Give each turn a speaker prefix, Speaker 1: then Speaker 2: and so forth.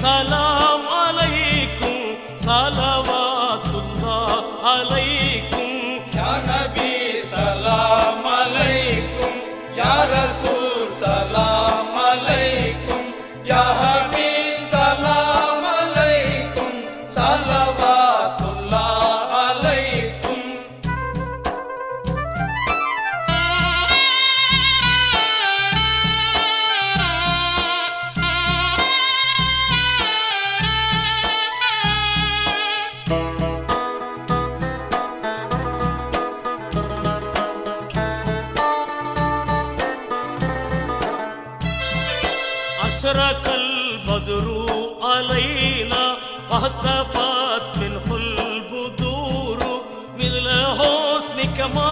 Speaker 1: சலாம் அலைக்கும் சலவாத்துல்லா அலைக்கும்
Speaker 2: யா நபி சலாம் அலைக்கும் யா ரசூல்
Speaker 1: أشرق البدر علينا فهتفت منه البدور من حسنك ما